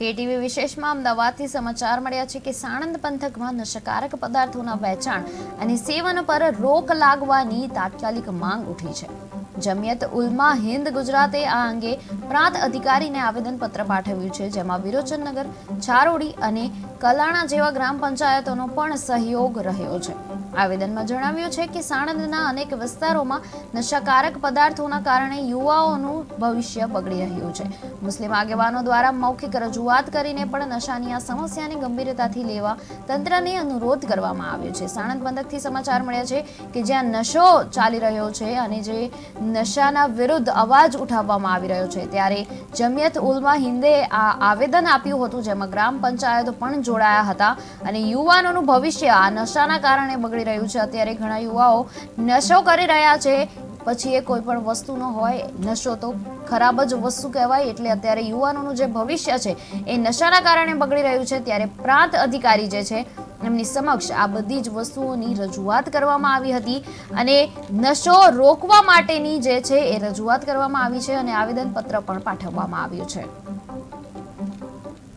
KTV વિશેષમાં અમદાવાદથી સમાચાર મળ્યા છે કે સાણંદ પંથકમાં નશાકારક પદાર્થોના વેચાણ અને સેવન પર રોક લાગવાની તાત્કાલિક માંગ ઉઠી છે. જમિયત ઉલમા હિન્દ ગુજરાતે આ અંગે પ્રાંત અધિકારીને આવેદનપત્ર પાઠવ્યું છે, જેમાં વિરોચનનગર, છારોડી અને કલાણા જેવા ગ્રામ પંચાયતોનો પણ સહયોગ રહ્યો છે. આવેદનમાં જણાવ્યું છે કે સાણંદના અનેક વિસ્તારોમાં નશાકારક પદાર્થોના કારણે યુવાઓનું ભવિષ્ય બગડી રહ્યું છે. મુસ્લિમ આગેવાનો દ્વારા મૌખિક રજૂઆત કરીને પણ નશાની આ સમસ્યાને ગંભીરતાથી લેવા તંત્રને અનુરોધ કરવામાં આવ્યો છે. સાણંદ પંથકથી સમાચાર મળ્યા છે કે જ્યાં નશો ચાલી રહ્યો છે અને જે નશાના વિરુદ્ધ અવાજ ઉઠાવવામાં આવી રહ્યો છે, ત્યારે જમિયત ઉલમા હિન્દે આ આવેદન આપ્યું હતું, જેમાં ગ્રામ પંચાયતો પણ જોડાયા હતા અને યુવાનોનું ભવિષ્ય આ નશાના કારણે બગડી રહ્યું છે. અત્યારે ઘણા યુવાઓ નશો કરી રહ્યા છે પછી એ કોઈ પણ વસ્તુનો હોય, નશો તો ખરાબ જ વસ્તુ કહેવાય, એટલે અત્યારે યુવાનોનું જે ભવિષ્ય છે, એ નશાના કારણે બગડી રહ્યું છે, ત્યારે પ્રાંત અધિકારી જે છે, એમની સમક્ષ આ બધી જ વસ્તુઓની રજૂઆત કરવામાં આવી હતી. અને નશો રોકવા માટેની જે છે, એ રજૂઆત કરવામાં આવી છે, અને આવેદનપત્ર પણ પાઠવવામાં આવ્યું છે.